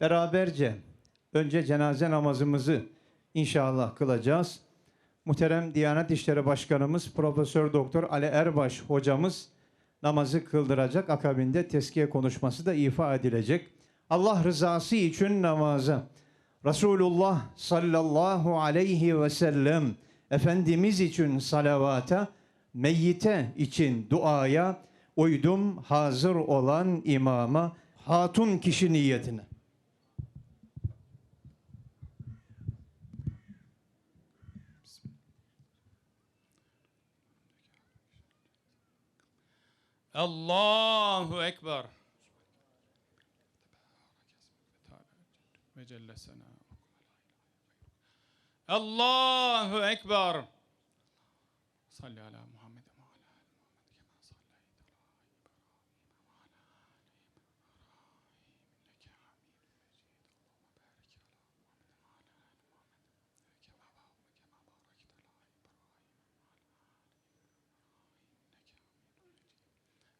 beraberce önce cenaze namazımızı inşallah kılacağız. Muhterem Diyanet İşleri Başkanımız Profesör Doktor Ali Erbaş hocamız namazı kıldıracak. Akabinde teskiye konuşması da ifa edilecek. Allah rızası için namaza Resulullah sallallahu aleyhi ve sellem Efendimiz için salavata, meyyite için duaya, uydum hazır olan imama, hatun kişi niyetine. Allahu Ekber. Ve Celle Sena. Allahu Ekber. Salli ala Muhammed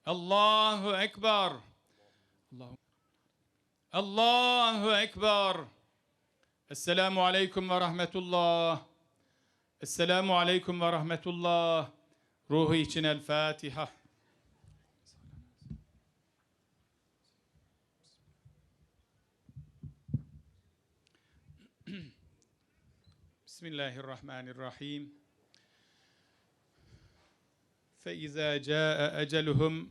الله أكبر. الله أكبر. السلام عليكم ورحمة الله. السلام عليكم ورحمة الله. روحي الفاتحة. بسم الله الرحمن الرحيم. فإذا جاء أجلهم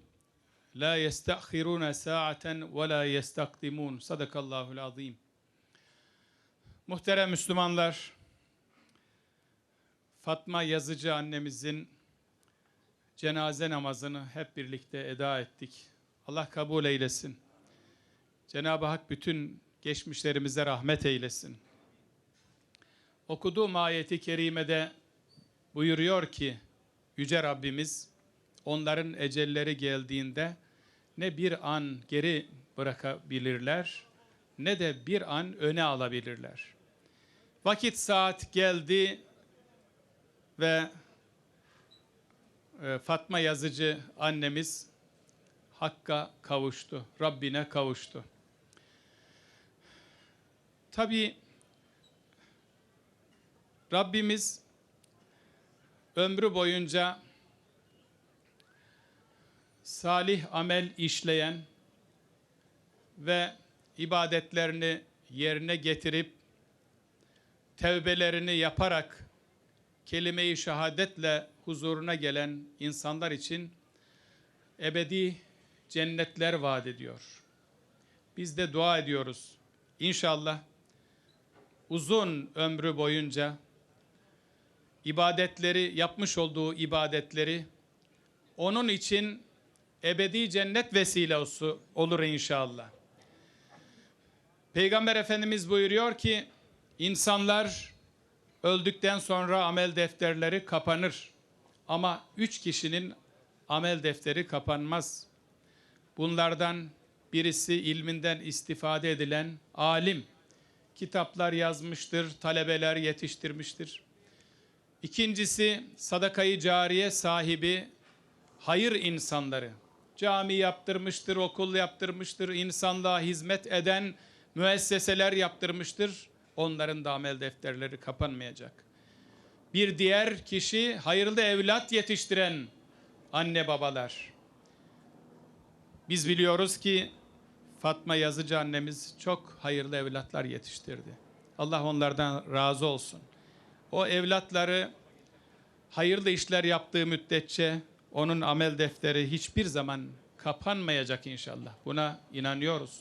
La yestahiruna sa'aten ve la yestakdimun. Sadakallahul azim. Muhterem Müslümanlar, Fatma Yazıcı annemizin cenaze namazını hep birlikte eda ettik. Allah kabul eylesin. Cenab-ı Hak bütün geçmişlerimize rahmet eylesin. Okuduğum ayeti kerimede buyuruyor ki Yüce Rabbimiz onların ecelleri geldiğinde ne bir an geri bırakabilirler ne de bir an öne alabilirler. Vakit saat geldi ve e, Fatma Yazıcı annemiz Hakk'a kavuştu, Rabbine kavuştu. Tabii Rabbimiz ömrü boyunca salih amel işleyen ve ibadetlerini yerine getirip tevbelerini yaparak kelime-i şehadetle huzuruna gelen insanlar için ebedi cennetler vaat ediyor. Biz de dua ediyoruz. İnşallah uzun ömrü boyunca ibadetleri yapmış olduğu ibadetleri onun için ebedi cennet vesilesi olur inşallah. Peygamber Efendimiz buyuruyor ki insanlar öldükten sonra amel defterleri kapanır. Ama üç kişinin amel defteri kapanmaz. Bunlardan birisi ilminden istifade edilen alim. Kitaplar yazmıştır, talebeler yetiştirmiştir. İkincisi sadakayı cariye sahibi hayır insanları. Cami yaptırmıştır, okul yaptırmıştır, insanlığa hizmet eden müesseseler yaptırmıştır. Onların da amel defterleri kapanmayacak. Bir diğer kişi hayırlı evlat yetiştiren anne babalar. Biz biliyoruz ki Fatma Yazıcı annemiz çok hayırlı evlatlar yetiştirdi. Allah onlardan razı olsun. O evlatları hayırlı işler yaptığı müddetçe onun amel defteri hiçbir zaman kapanmayacak inşallah. Buna inanıyoruz.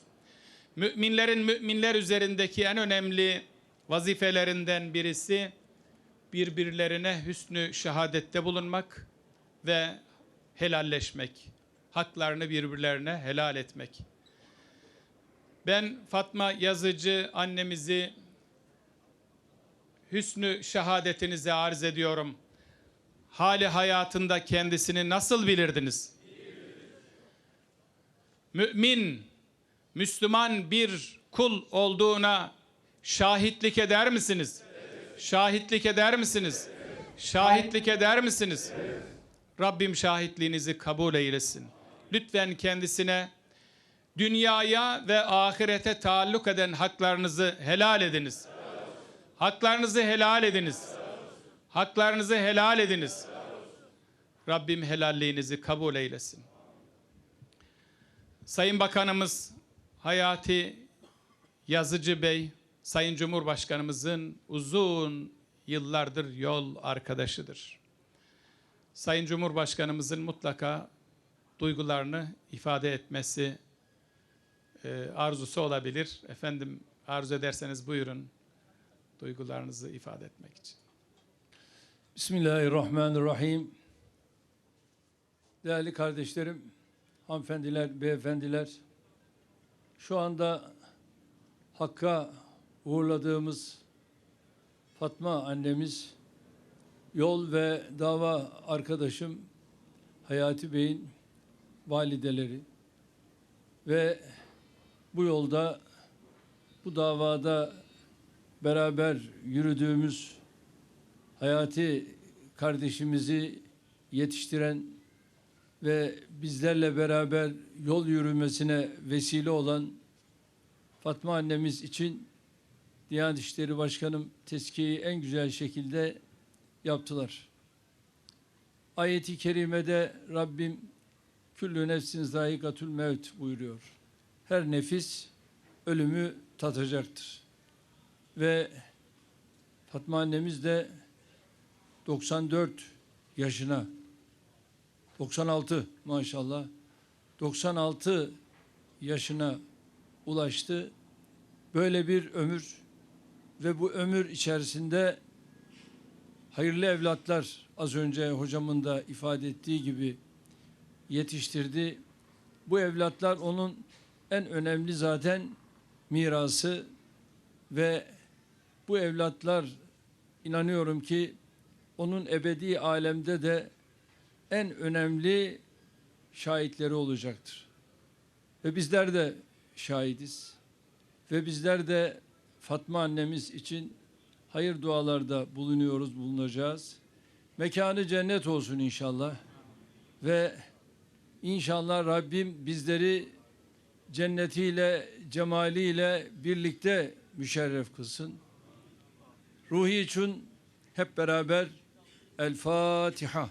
Müminlerin müminler üzerindeki en önemli vazifelerinden birisi birbirlerine hüsnü şehadette bulunmak ve helalleşmek. Haklarını birbirlerine helal etmek. Ben Fatma Yazıcı annemizi hüsnü şehadetinize arz ediyorum. Hali hayatında kendisini nasıl bilirdiniz? Mümin, Müslüman bir kul olduğuna şahitlik eder misiniz? Şahitlik eder misiniz? Şahitlik eder misiniz? Rabbim şahitliğinizi kabul eylesin. Lütfen kendisine dünyaya ve ahirete taalluk eden haklarınızı helal ediniz. Haklarınızı helal ediniz. Haklarınızı helal ediniz. Rabbim helalliğinizi kabul eylesin. Sayın Bakanımız Hayati Yazıcı Bey, Sayın Cumhurbaşkanımızın uzun yıllardır yol arkadaşıdır. Sayın Cumhurbaşkanımızın mutlaka duygularını ifade etmesi e, arzusu olabilir. Efendim arzu ederseniz buyurun duygularınızı ifade etmek için. Bismillahirrahmanirrahim. Değerli kardeşlerim, hanımefendiler, beyefendiler, şu anda Hakk'a uğurladığımız Fatma annemiz, yol ve dava arkadaşım Hayati Bey'in valideleri ve bu yolda, bu davada beraber yürüdüğümüz Hayati kardeşimizi yetiştiren ve bizlerle beraber yol yürümesine vesile olan Fatma annemiz için Diyanet İşleri Başkanım tezkiyeyi en güzel şekilde yaptılar. Ayeti kerimede Rabbim küllü nefsin zayikatül mevt buyuruyor. Her nefis ölümü tatacaktır. Ve Fatma annemiz de 94 yaşına 96 maşallah 96 yaşına ulaştı. Böyle bir ömür ve bu ömür içerisinde hayırlı evlatlar az önce hocamın da ifade ettiği gibi yetiştirdi. Bu evlatlar onun en önemli zaten mirası ve bu evlatlar inanıyorum ki onun ebedi alemde de en önemli şahitleri olacaktır. Ve bizler de şahidiz. Ve bizler de Fatma annemiz için hayır dualarda bulunuyoruz, bulunacağız. Mekanı cennet olsun inşallah. Ve inşallah Rabbim bizleri cennetiyle, cemaliyle birlikte müşerref kılsın. Ruhi için hep beraber الفاتحة.